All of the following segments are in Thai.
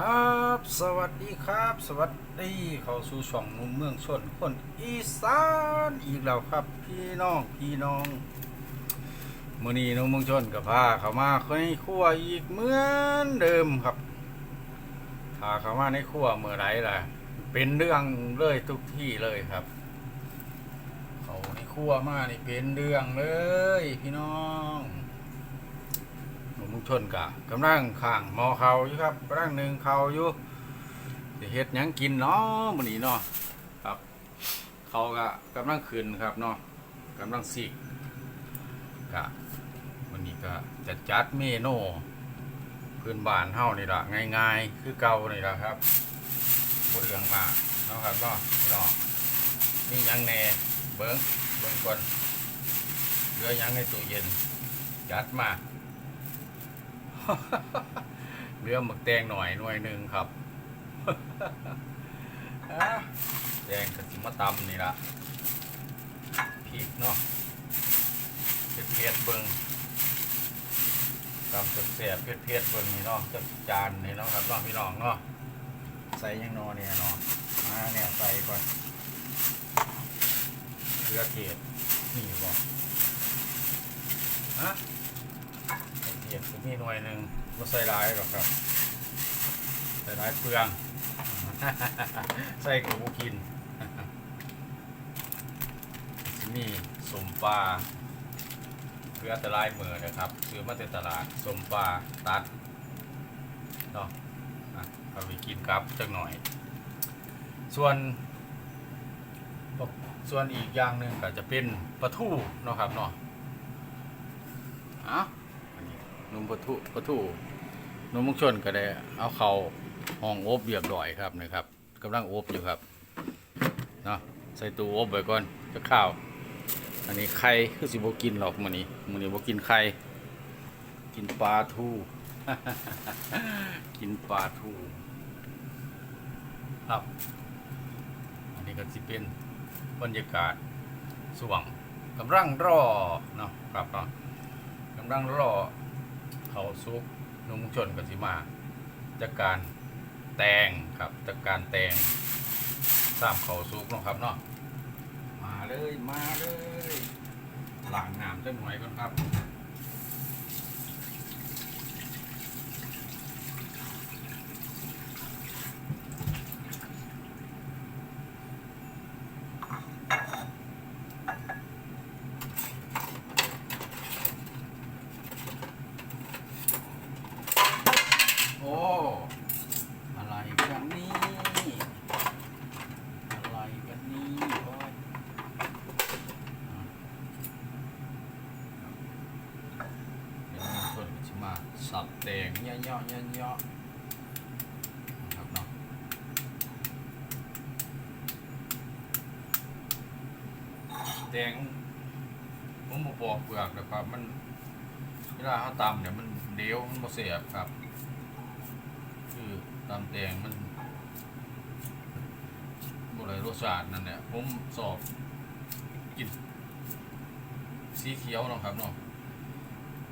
ครับ สวัสดีครับ สวัสดีเข้าสู่ช่องนุ่มเมืองชนคนอีสานอีกแล้วครับ พี่น้องพี่น้องมื้อนี้นุ่มเมืองชนกับพาเขามาในครัวอีกเหมือนเดิมครับพาเขามาในครัวเมื่อไรล่ะ เป็นเรื่องเลยทุกที่เลยครับ เขาในครัวมานี่เป็นเรื่องเลย พี่น้อง ลุงชนกะกำลังข้างหมอเขาอยู่ครับกำลังหนึ่งเขาอยู่เฮ็ดหยังกินเนาะมื้อนี้เนาะครับเขากะกำลังขึ้นครับเนาะกำลังสิกกะมื้อนี้ก็จะจัดเมนูพื้นบ้านเฮานี่ล่ะง่ายๆ คือเก่านี่ล่ะครับบ่เรื่องมากเนาะครับเนาะพี่น้องนี่หยังแหน่เบิ่งเบิ่งก่อนเหลือหยังในตู้เย็นจัดมา เรือหมึกแดงหน่อยหน่วยหนึ่งครับแดงกะสิมาตำนี่ละพริกเนาะเผ็ดเผ็ดเบิงตำแซ่บๆเผ็ดเผ็ดเบิงนี่เนาะจะจานนี่เนาะครับเน้องพี่น้องเนาะใส่ยังนอเนี่ยเนาะมาเนี่ยใส่ก่อนเกลือเทศนี่บ่ฮะ เห็ดมีหน่วยหนึ่งไม่ใส่ร้ายหรอกครับ ใส่ร้ายเปลือง ใส่กูกินนี่สมปลาเพื่อตะลายมือนะครับ ซื้อมาจากตลาดสมปลาตัดเนาะอะเอาไปกินครับจักหน่อย ส่วนส่วนอีกอย่างหนึ่งก็จะเป็นปลาทูเนาะครับเนาะ นุ่มปะทุปะทุนุ่มมุกชนก็ได้ เอาเข่าห้องโอบเรียบร้อยครับนะครับกำลังโอบอยู่ครับเนาะใส่ตู้โอบไว้ก่อนจะข้าว อันนี้ไข่คือสิบกินหรอกมันนี้มันนี้บกินไข่กินปลาทูกินปลาทูครับ อันนี้ก็สิเป็นบรรยากาศสว่างกำลังรอเนาะครับเนาะกำลังรอ เขาซุกนุ่งชนกันสิมาจากการแตงครับจากการแตงสามเขาซุกนะครับเนาะมาเลยมาเลยหลังน้ำจังหน่วยก่อนครับ โอ้ อะไรกันนี่ อะไรกันนี่โอ้ยอะเดี๋ยวมันคนจะมาสับ แดงเยาะเยาะเยาะเยครับเนาะแดงผมมาปอกเปลือกนะครับ มันเวลาเขาตำเนี่ยมันเดียวมันบ่เสียบครับ คือตำแตงมันบอะไรรสชาตินั่นเนี่ยผมสอบกินสีเขียวเนาะครับเนาะ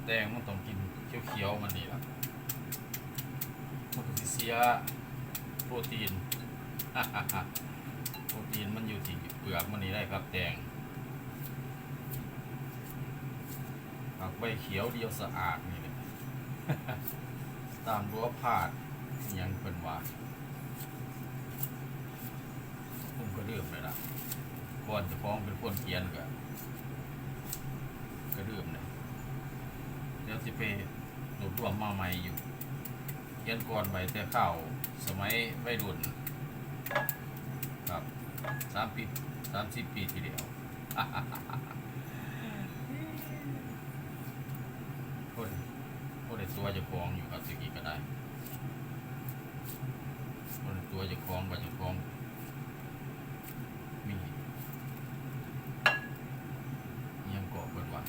แตงมันต้องกิน เขียวๆมันนี่ละมันก็สิเสียโปรตีนโปรตีนมันอยู่ที่เปลือกมันนี่ได้ครับแตงผักใบเขียวเดียวสะอาดนี่เลยตามรั้วพาดยังเป็นว่าผมก็เดื่มเลยล่ะก่อนจะฟ้องเป็นคนเขียนก็ก็เดื่มเลยเดี๋ยวสิไป รวบรวมมาใหม่อยู่เย็นก่อนไปแต่ข้าวสมัยวัยรุ่นครับสามปีสามสิบปีทีเดียว คนคนในตัวจะคล้องอยู่กับสิกี้ก็ได้คนในตัวจะคล้องก็จะคล้องมีอิหยังเกาะเปิดว่า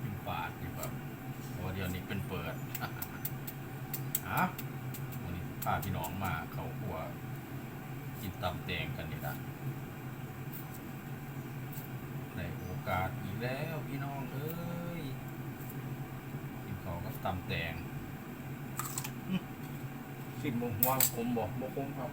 เป็นปาดอยู่แบบเพราะว่าเดี๋ยวนี้เป็นเปิด ฮะวันนี้พาพี่น้องมาเขาขัวกินตำแตงกันนี่ละในโอกาสอีกแล้วพี่น้องเอ้ย กินเขาวก็ตำแตงอื้อ สิหมูหัวขมบอกบ่ขมครับ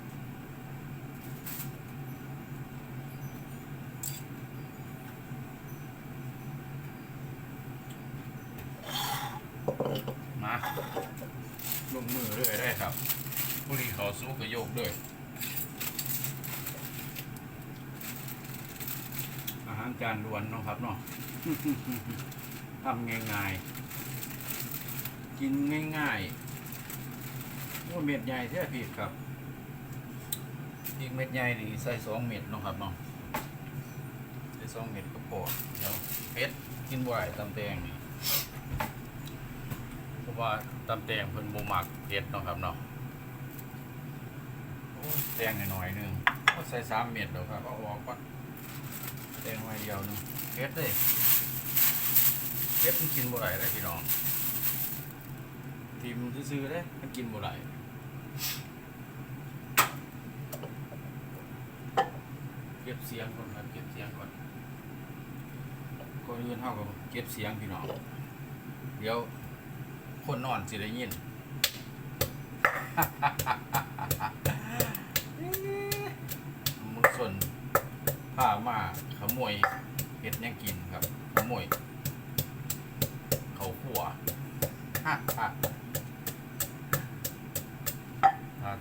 มาลงมือเลยได้ครับผู้ดีเขาสู้กับโยกด้วย อาหารจานด่วนเนาะครับเนาะทำง่ายๆ กินง่ายๆ ว่าเม็ดใหญ่แท้ผิดครับอีกเม็ดใหญ่นี่ใส่สองเม็ดเนาะครับเนาะใส่สองเม็ดก็พอเดี๋ยวเผ็ดกินบ่ได้ตำแตงนี่เพราะว่าตำแตงเพิ่นบ่มักเผ็ดเนาะครับเนาะโอ้ยแตงหน่อยๆหนึงก็ใส่สามเม็ดเดี๋ยวครับเอาออกก่อนแตงไว้เดียวหนึงเผ็ดเลยเผ็ดมันกินบ่ได้เลยพี่น้องทีมซื้อๆเด้มันกินบ่ได้ เก็บเสียงก่อนครับเก็บเสียงก่อนก่อนอื่นเท่ากับเก็บเสียงพี่น้องเดี๋ยวคนนอนสิได้ยินมึงส่วนผ้ามาขโมยเห็ดยังกินครับขโมยเขาขัวถ้า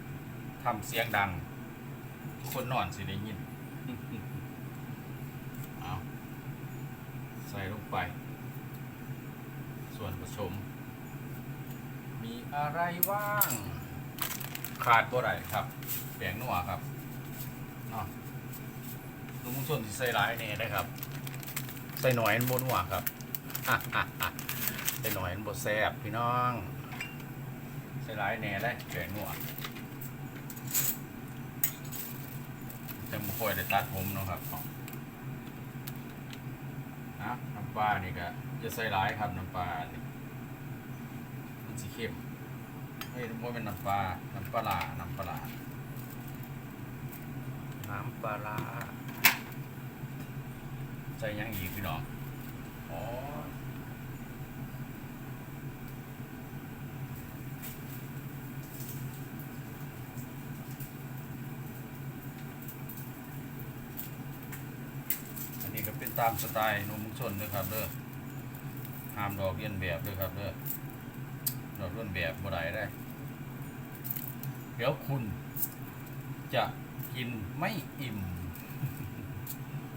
ทำเสียงดัง คนนอนสิได้ยิน เอาใส่ลงไป ส่วนผสม มีอะไรบ้าง ขาดตัวไหนครับแป้งนัวครับเนาะลุงส่วนที่ใส่หลายนี่ได้ครับ ใส่หน่อยมันบนัวครับใส่หน่อยมันบแซบพี่น้อง ใส่หลายแน่ได้แป้งนัวจะมาคอยได้ตัดผมเนาะครับ นะน้ำปลานี่ก็จะใส่ร้ายครับน้ำปลานี่มันสีเข้มเฮ้ยมันเป็นน้ำปลา น้ำปลาร้าน้ำปลาร้าน้ำปลาร้าใส่หยังอีกพี่น้องอ๋อ อันนี้ก็เป็น ตามสไตล์หนุ่มชนด้วยครับเด้อห้ามดอกเลียนแบบด้วยครับเด้อดอกเลียนแบบบ่ได้ได้ เดี๋ยวคุณจะกินไม่อิ่ม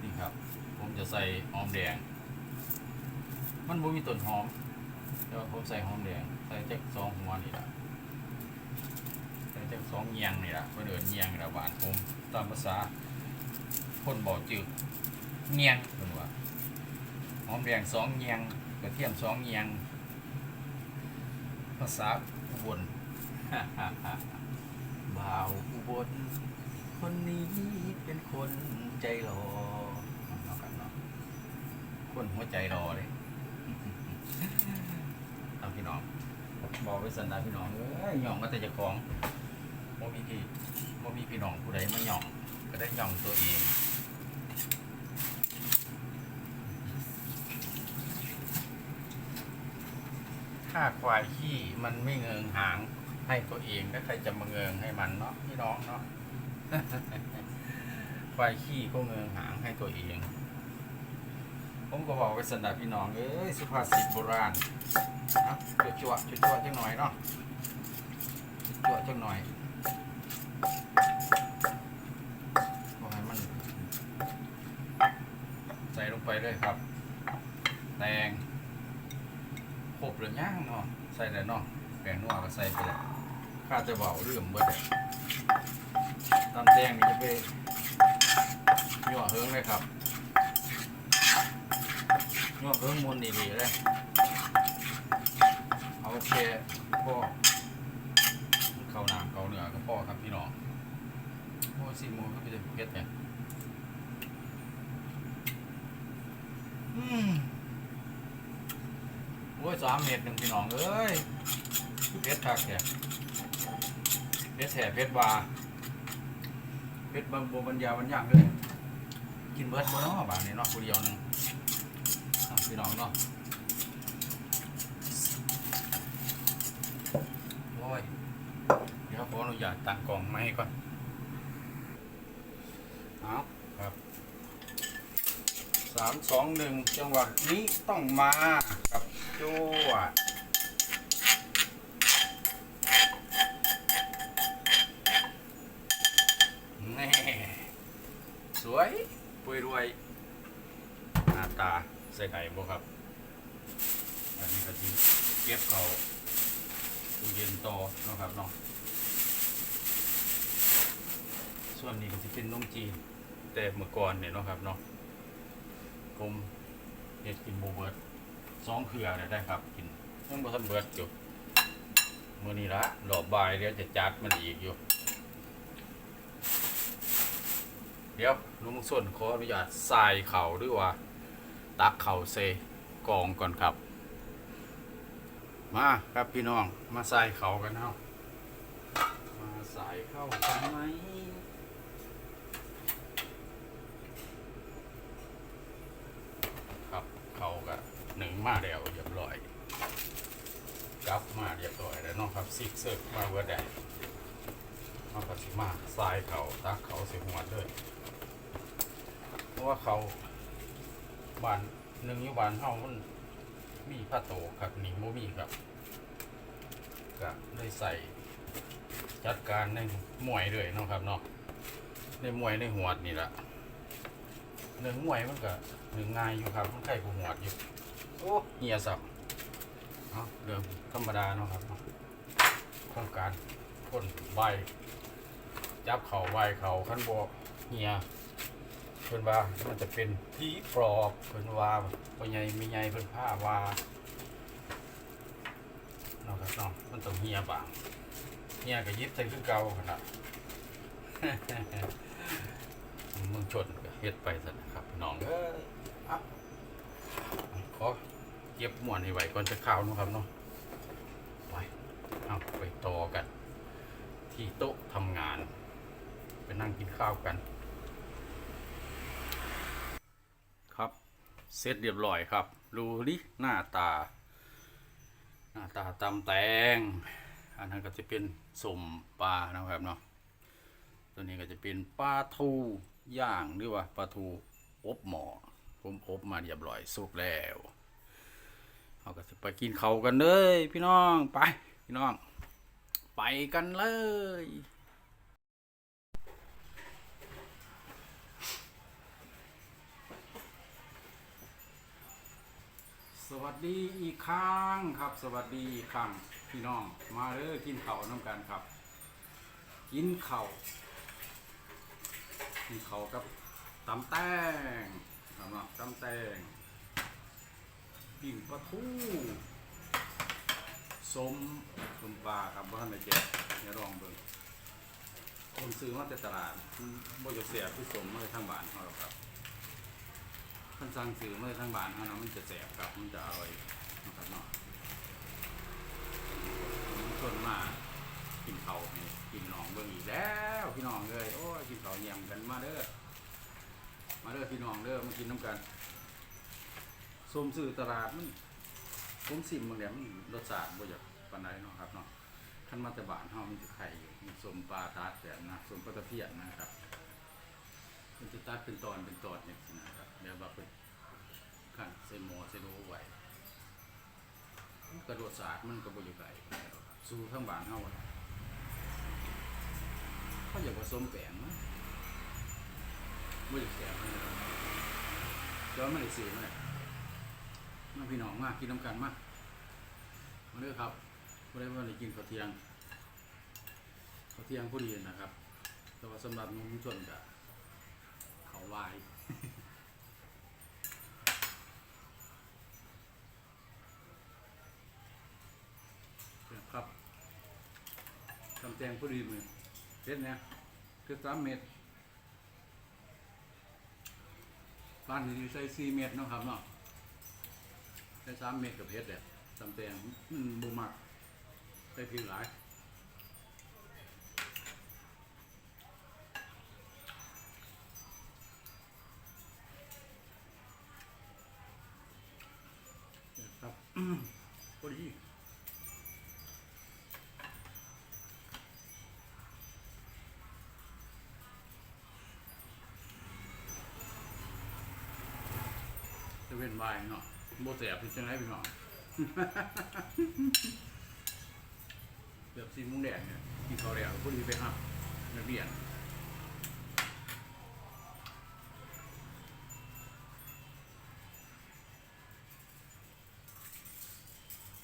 นี่ครับ ผมจะใส่หอมแดง มันบ่มีต้นหอมเดี๋ยวผมใส่หอมแดง ใส่แจักสองหัวนี่ละใส่แจักสองเงียงนี่ละเพื่นเดินเงียงนี่ละหว่านผมตามภาษาคนบอกจืด เงียงเพิ่นว่าหอมแดงสองเงียงกระเทียมสองเงียง ภาษาอุบลบ่าวอุบลคนนี้เป็นคนใจรอเนาะครับเนาะคนหัวใจรอเลยเอาพี่น้องบอกไว้สันดาพี่น้องเอ้ยหย่องก็แต่จะของบ่มีพี่บ่มีพี่น้องผู้ใดมาหย่อง ก็ได้หย่องตัวเอง ถ้าควายขี้มันไม่เงิงหางให้ตัวเองแล้วใครจะมาเงิงให้มันเนาะพี่น้องเนาะควายขี้ก็เงิงหางให้ตัวเอง ผมก็บอกไว้สันดาพี่น้องเอ้ยสุภาษิตโบราณนะจั่วจั่วจั่วจั่วจังหน่อยเนาะจั่วจังหน่อยบอกให้มัน ใส่ลงไปเลยครับแตง ครบหรือย่างเนาะใส่แล้เนาะแป้งนัวก็ใส่ไปแล้วข้าจะเบาเรื่องเบิดเลยตำแตงนี่จะไปยั่วเฮิงเลยครับยั่วเฮิงมวนดีๆเลยเอาแค่พ่อเขาน้ำเขาเหนือก็พ่อครับพี่น้องโอ้สี่โมงก็ไปจะเพ็ดเนี่ยอืม โอ้ย สามเม็ดหนึ่งพี่น้องเอ้ยเพชรคักแท้เพชรแท้เพชรวาเพชรบางบัวบรรยาบรรยังเลยกินเบิร์ดบ่เนาะบางนี้เนาะผู้เดียวหนึงอะพี่น้องเนาะโอ้ยเดี๋ยวขออนุญาตตั้งกล่องไมาให้ก่อนเอาครับสามสองหนึ่งจังหวะนี้ต้องมากับโจวดแน่สวยปุยรวยหน้าตาใส่ไก่บ่ครับ อันนี้ก็ที่เก็บเขาตู้เย็นต่อนะครับเนาะส่วนนี้ก็จะเป็นนมจีน แต่เมื่อก่อนเนี่ยนะครับเนาะผมเฮ็ดกินโบเบิร์ สองเครือเนี่ยได้ครับกินยังบ่ทันเบิดอยู่มื้อนี้ละรอบบ่ายเดี๋ยวจะจัดมันอีกอยู่ เดี๋ยวลุงส้นขออนุญาตใส่เข่าหรือว่า ตักเข่าเซกองก่อนครับ มาครับพี่น้องมาใส่เข่ากันเนาะมาใส่เข้ากันไหมครับเขาก็หนึ่งมาแล้วเรียบร้อยกลับมาเรียบร้อย แล้วเนาะครับซิกเซิร์มาเวอร์แดงมาปัสิมาใส่เขาตักเขาเสียหัวเลยเพราะว่าเขาบานหนึ่งอยู่บานเฮามันมีผ้าโตครับนี่โมมีครับก็ได้ใส่จัดการในหมวยเลยเนาะครับเนาะในหมวยในหัวนี่แหละหนึ่งหมวยมันก็หนึ่งง่ายอยู่ครับมันไข่กูหัวอยู่โอ้เหียสับเอาเรื่องธรรมดาเนาะครับ เนาะโครงการพ่นใบจับเขาใบเขาขั้นบกเหียเพิ่นว่ามันจะเป็นผีปลอบเพิ่นว่าบ่ใหญ่มีใหญ่เพิ่นผ้าว่าเนาะครับเนาะมันต้องเฮียบางเฮียก็ยิบใส่คือเก่าขนาดมึงชนเฮ็ดไปซะนะครับพี่น้องเอ้ยอะขอเก็บหมวนให้ไว้ก่อนจะข้าวนะครับเนาะไป เอาไปต่อกัน ที่โต๊ะทำงาน ไปนั่งกินข้าวกัน ครับ เสร็จเรียบร้อยครับ ดูดิหน้าตา หน้าตาตำแตง อันนั้นก็จะเป็นสมปลานะครับเนาะตัวนี้ก็จะเป็นปลาทูย่างหรือว่าปลาทูอบหมอผมอบมาเรียบร้อยสุกแล้วเราก็จะไปกินเขากันเลยพี่น้องไป พี่น้อง ไปกันเลย สวัสดีอีกครั้งครับ สวัสดีอีกครั้งพี่น้อง มาเด้อกินข้าวน้ำกันครับ กินข้าวกินข้าวกับตำแตงสำหรับตำแตงปิ้งปลาทู สมสมปลาครับบ้านในเจ๊อย่าลองเบิ่งคนซื้อมาจากตลาดมันบ่จะเสียผู้สมมาจากทางบ้านเขาหรอกครับท่านสั่งซื้อมาทั้งบ้านเขานะมันจะแสบครับมันจะอร่อยนะครับเนาะชวนมากินเขาวให้กินน้องเบิ่งอีกแล้วพี่น้องเลยโอ้ยกินเขาเยี่ยมกันมาเด้อมาเด้อพี่น้องเด้อมากินน้ำกันส้มซื้อตลาดมัน ผมสิมบางอย่างมันรสชาติบ่อยากปานใดเนาะครับเนาะขันมาแต่บ้านเฮามันจะไข่อยู่มีสมปลาตาแบบนะสมปลาตะเพียนนะครับมันจะตัดเป็นตอนเป็นตอนเนี่ยนะครับเดี๋ยวเราไปขั้นเซโมเซโนไว้กระโดดสาดมันก็บอยู่ไกลสู้ทั้งบ้านเฮาเขาอยากผสมแป้งมั้ยไม่ได้แป้งมันเลยเดี๋ยวไม่ได้ซื้อมาเลย มาพี่น้องมากินน้ำกันมากมาเด้อครับไม่ได้ว่าได้กินข้าวเที่ยงข้าวเที่ยงพอดีนะครับ แต่ว่าสำหรับนุ่มชนกับเขาวายครับทำแจงพอดีมือเพ็ดเนี่ยคือสามเม็ดบ้านนี้ใส่สี่เม็ดนะครับเนาะ ได้สามเม็ดกับเพชรแหละตำแตงมับูมักได้เพียหลายครับพอดีจะเว้นไว้เนาะ โบแสบเป็นจังไรพี่น้องเกือบสี่โมงแดงเนี่ยกินข้าวแล้วพอดีไปหับนักเรียน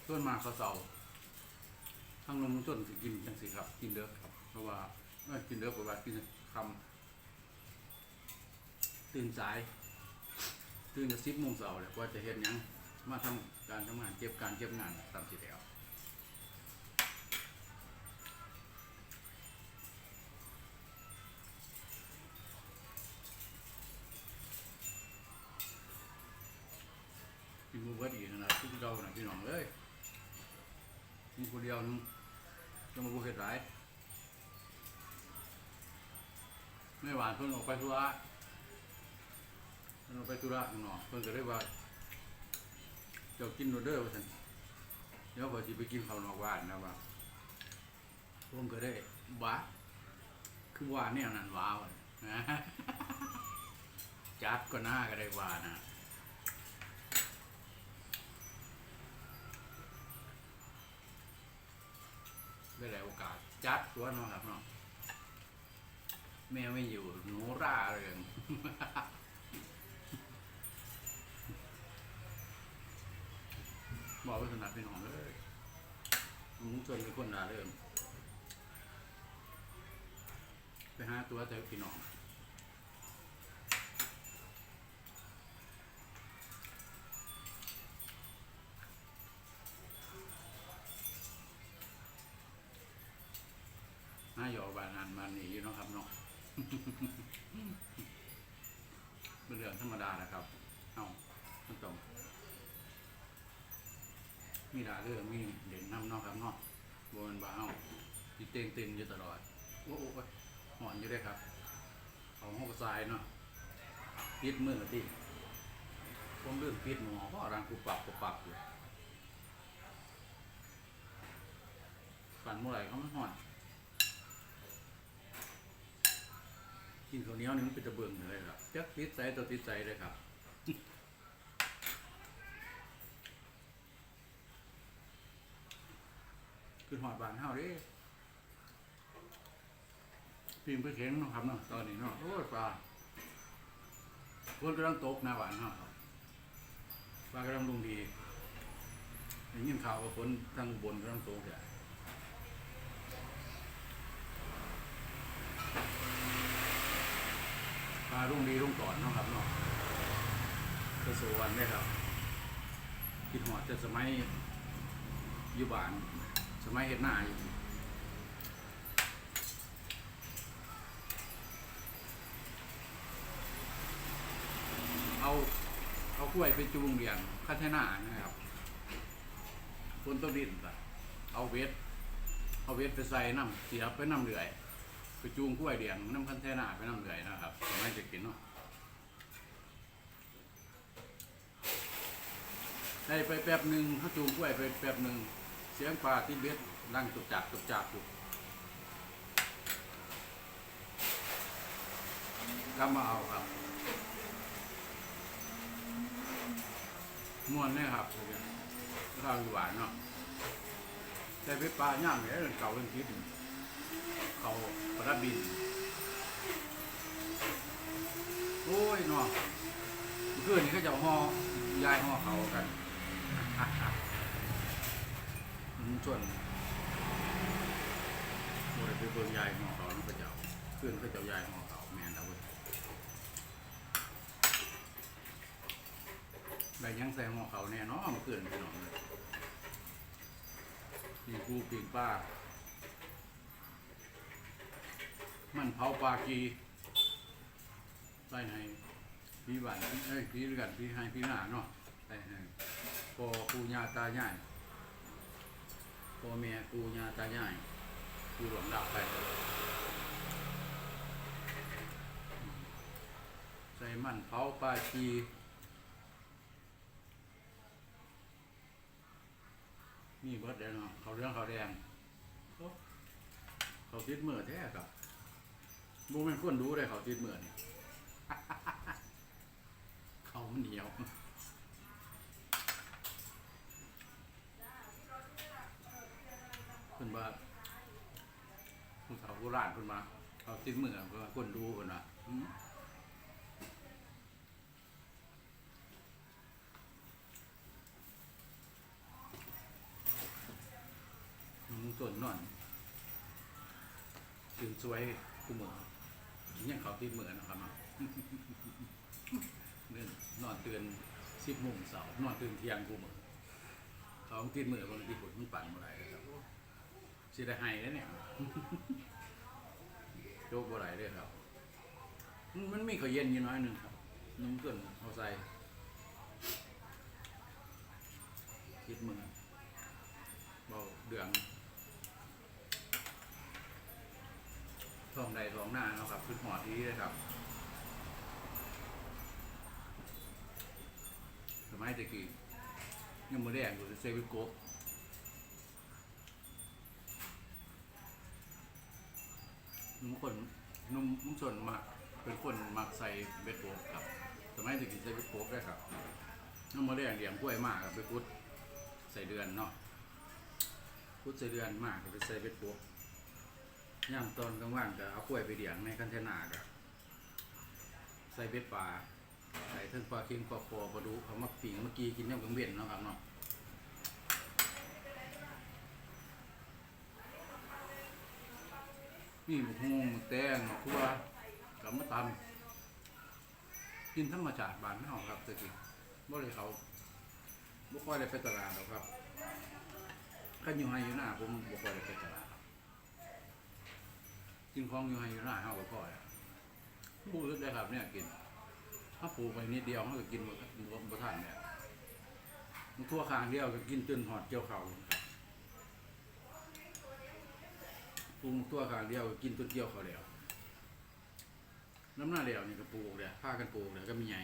ส่วนมาเขาเสาทางลงจนสิกินจังสิครับ กินเด้อครับ เพราะว่ากินเด้อเพราะว่ากินคำตื่นสาย ตื่นจะสิบโมงเสาร์เลยว่าจะเห็นยังมาทำการทำงานเก็บการเก็บงานตามสิแล้วกินหมูเบิดอีกนะทุกเราหนะพี่น้องเอ้ยมีคนเดียวนึงจะมาบุกเหตุไรไม่หวานเพิ่นออกไปธุระ เราไปธุระข้างนอกเพิ่นก็ได้ว่า เจ้ากินโนเดอร์ว่าซั่นเดี๋ยวพอสิไปกินข้าวนอกบ้านนะว่าผมก็ได้บ้าคือว่าเนี่ยนั่นว้าวนะจัดก็น่าก็ได้ว่านะได้หลายโอกาส จัดตัวน้องครับเนาะแม่ไม่อยู่หนูร่าเริง บอกว่าสนับเป็นของเลยมึงชวนเป็นคนด่าเริ่มไปหาตัวแต่พี่น้องน่าหยอกบานนานบานนี้อยู่เนาะครับเนาะเป็นเรื่องธรรมดานะครับ มีหลาเรื่องมีเด่นน้ำนอกครับนอกบนบ้าเอาที่เต้นเต้นอยู่ตลอดโอ้โหหอนอยู่ได้ครับของห้องทรายเนาะปิดมือที่ผมเรื่องปิดหมอเพราะรังกูปรับกูปรับอยู่ฝันเมื่อไหร่เขาไม่หอนกินข้าวเหนียวนี่มันเป็นตะเบิงเลยครับจักติดใจตัวติดใจเลยครับ ขึ้นหอดบานเฮาเดิปีนไปเข็งเนาะครับเนาะตอนนี้เนาะโอ้ยปลาฝนกำลังตกหน้าหวานเฮาครับปลากำลังลงดีได้ยินข่าวว่าฝนทางบนกำลังตกใหญ่ปลาลงดีลงก่อนเนาะครับเนาะกระสวนได้ครับคิดหอดจะสมัยอยู่บ้าน สมัยเห็ดหน้าอยู่เอาเอากล้วยไปจูงเรียนคาเทนานะครับคนต้นดินปะเอาเวทเอาเวทไปใส่น้ำเสียบไปน้ำเดือยไปจูงกล้วยเดียงน้ำคันเทนาไปน้ำเดือยนะครับสมัยจะกินเนาะได้ไปแป๊บหนึ่งเขาจูงกล้วยไปแป๊บหนึ่ง เสียงปลาที่เบ็ดดังตุกจักตุกจักอยู่กลับมาเอาครับม่วนเนี่ยครับข้าวหวานเนาะแต่ไปปลาย่างเนี่ยเก่าเป็นคิดเขาประดับบิน โอ้ยเนาะเพื่อนนี่ก็จะห่อยายห่อเขากัน อืมส่วนโมได้ไปเบิ่งยายหอเขาน้องพระเจ้าเพื่อนพระเจ้ายายหอเขาแมนเอาเว้ยได้ยังใส่หอเขาแน่นอนมาเพื่อนพี่น้องเลยปีกูปีกป้า มันเผาปลากีใส่ให้พี่บ้านเอ้ยพี่ด้วยกันพี่ให้พี่หน้าเนาะใส่ให้พอปูญาตายาย พ่อแม่ปู่ย่าตายายปู่หลวงดับไปใส่มันเผาปลาชีนี่เบิดเดยวเนาะเขาเรื่องเขาแดงเขาติดเมื่อแท้กับโมเป็นคนรู้เลยเขาติดเมื่อนี่เขาเหนียว พิ่น ว่าผู้สาวโบราณเพิ่นมาเอาติดมือเพิ่นว่าคนดูเพิ่นว่าอืมมึงส่วนนอนตื่นสวยกูเหมือยังเขาติดมือนะครับเนาะเนื่อนนอนเตื่นสิบโมงเสาร์นอนเตื่นเที่ยงกูเหมือเขาติดมือบางทีผลมันปั่นเมื่อไหร่ครับ สิได้ให้แล้วเนี่ยโจกบ่ไหลเลยครับ มันมันมีข้าวเย็นอยู่น้อยหนึ่งครับนุ่มเกินเอาใส่คิดมือเบาเดืองท้องใดท้องหน้าเนาะครับคือหอดดีเลยครับ สมัยตะกี้ยังมือแดงอยู่เซเว่นโกะ นุ่มคนนุ่มนุ่มส่วนมากเป็นคนมักใส่เบ็ดโกครับสมัยตะกี้ใส่เบ็ดโกได้ครับน้ำมือแดงเลี้ยงกล้วยมากครับไปพุดใส่เดือนเนาะพุดใส่เดือนมากไปใส่เบ็ดโกย่ามตอนกลางวันก็เอากล้วยไปเลี้ยงในคันเทนากับใส่เบ็ดปลาใส่เทั้งปลาเค็มปลาคอปลาดุเขามาปิ่งเมื่อกี้กินย่ำกังเวียนเนาะครับเนาะ นี่หมกฮวงหมกแตงหมกทั่วกับมะตำกินธรรมชาติบ้านเฮาครับตะกี้บ่ได้เขาบ่ค่อยได้ไปตลาดหรอกครับขันอยู่ไฮอยู่หน้าผมบ่ค่อยได้ไปตลาดกินของอยู่ไฮอยู่หน้าเฮาก็พอแล้วบ่รู้ได้ครับเนี่ยกินถ้าปลูกไปนิดเดียวมันก็กินบ่บ่บ่ทันเนี่ยมันทั่วคางเดียวก็กินจนหอดเกี่ยวเขาครับ ปลูกทั่วคางเดียวกินจนเกี่ยวเขาแล้วน้ำหน้าเดียวนี่ก็ปลูกเลยพากันปลูกเลยก็มีใหญ่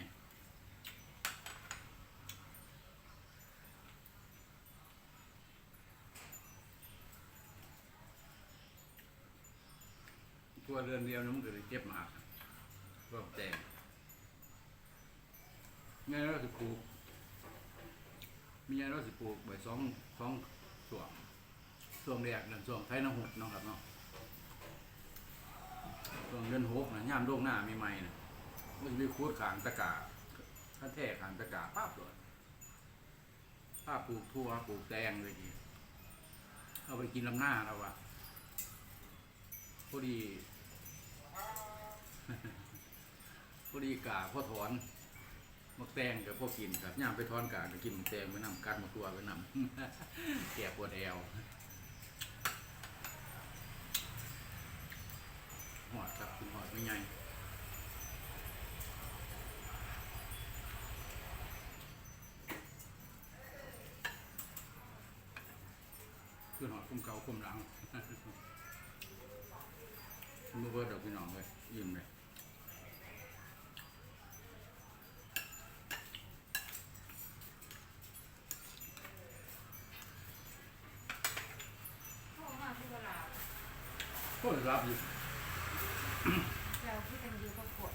ตัวเรือนเดียวนี่มันก็เลยเจ็บมากก็แต่งมีอะไรเราสิปลูกมีอะไรเราสิปลูกใบสองสองส่วนส่วนแรกนั่นส่วนไทยน้ำหุดเนาะครับเนาะ ส่วนเดือนหกนะย่ามโลกหน้ามีใหม่นะมันจะมีคูดขางตะกาถ้าแท้ขางตะกาป้าบเลยป้าปลูกทั่วปลูกแตงเลยทีเอาไปกินลำหน้าเราอะพอดีพอดีกาพ่อถอนมักแตงกับพวกกินครับย่ามไปทอนกาก็กินมักแตงไปนำกัดมะกรัวไปนำแก่ปวดแอว หอดครับคุณหอดไม่ไงคือหอดคุ้มเก่าคุ้มหลังมือเบิร์ดดอกพี่น้องเลยยิ้มเลยเข้ามาที่เวลาก็รับอยู่ เราที่เป็นยูก็กด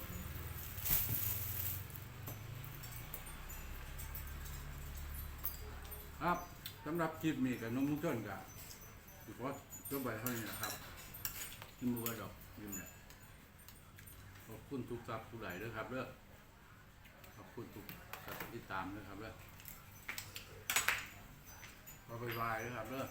ครับสำหรับคลิปนี้กับน้องมุกเจ้นกับถือว่าก็ไปเท่านี้นะครับที่มือดอกยิ้มเนี่ยขอบคุณทุกซับทุกไหลด้วยครับเด้อขอบคุณทุกการติดตามด้วยครับเด้อขอไปบายด้วยครับเด้อ